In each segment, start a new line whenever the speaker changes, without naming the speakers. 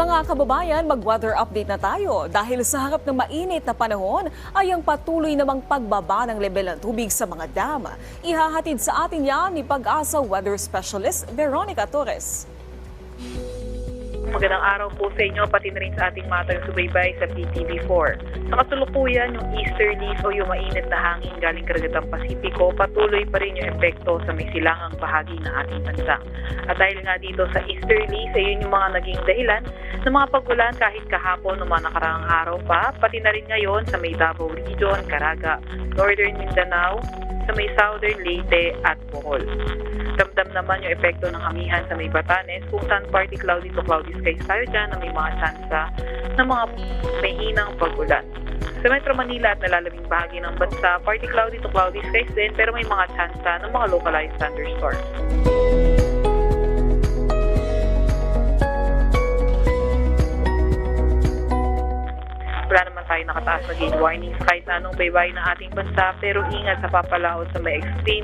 Mga kababayan, mag-weather update na tayo dahil sa harap ng mainit na panahon ay ang patuloy namang pagbaba ng level ng tubig sa mga dam. Ihahatid sa atin yan ni Pag-asa Weather Specialist Veronica Torres.
Magandang araw po sa inyo, pati na rin sa ating matang subaybay sa PTV4. Sa kasalukuyan, yung easterlies o yung mainit na hangin galing karagatang Pasipiko, patuloy pa rin yung epekto sa may silangang bahagi ng ating bansa. At dahil nga dito sa easterlies, ay yun yung mga naging dahilan ng mga pagulan kahit kahapon ng mga nakaraang araw pa, pati na rin ngayon sa may Davao Region, Caraga, Northern Mindanao, sa may Southern Leyte at Bohol. Damdam naman yung epekto ng amihan sa may Batanes kung saan partly cloudy to cloudy skies tayo dyan na may mga tsansa ng mga mahinang pagulan. Sa Metro Manila at nalalabing bahagi ng bansa, partly cloudy to cloudy skies din pero may mga tsansa ng mga localized thunderstorms. Tayo nakataas na gale warnings kahit na anong baybay ng ating bansa pero ingat sa papalahot sa may extreme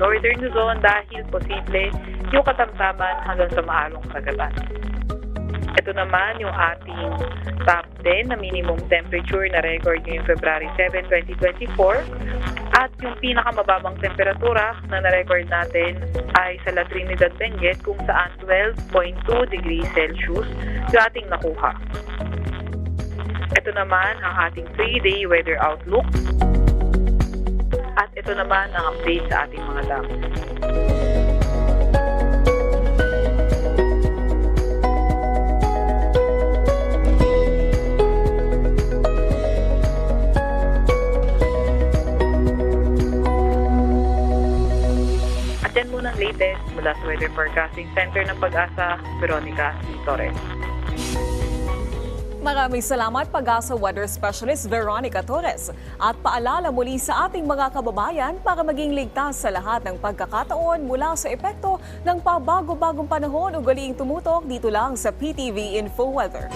northern zone dahil posible yung katamtaman hanggang sa maalong karagatan. Ito naman yung ating top 10 na minimum temperature na record ngayong February 7, 2024 at yung pinakamababang temperatura na na-record natin ay sa La Trinidad Benguet kung saan 12.2 degrees Celsius yung ating nakuha. Ito naman ang ating 3-day weather outlook. At ito naman ang update sa ating mga dam. At yan muna ang latest mula sa Weather Forecasting Center ng Pag-asa, Veronica C. Torres.
Maraming salamat Pag-asa Weather Specialist Veronica Torres. At paalala muli sa ating mga kababayan para maging ligtas sa lahat ng pagkakataon mula sa epekto ng pabago-bagong panahon ugaliing tumutok dito lang sa PTV Info Weather.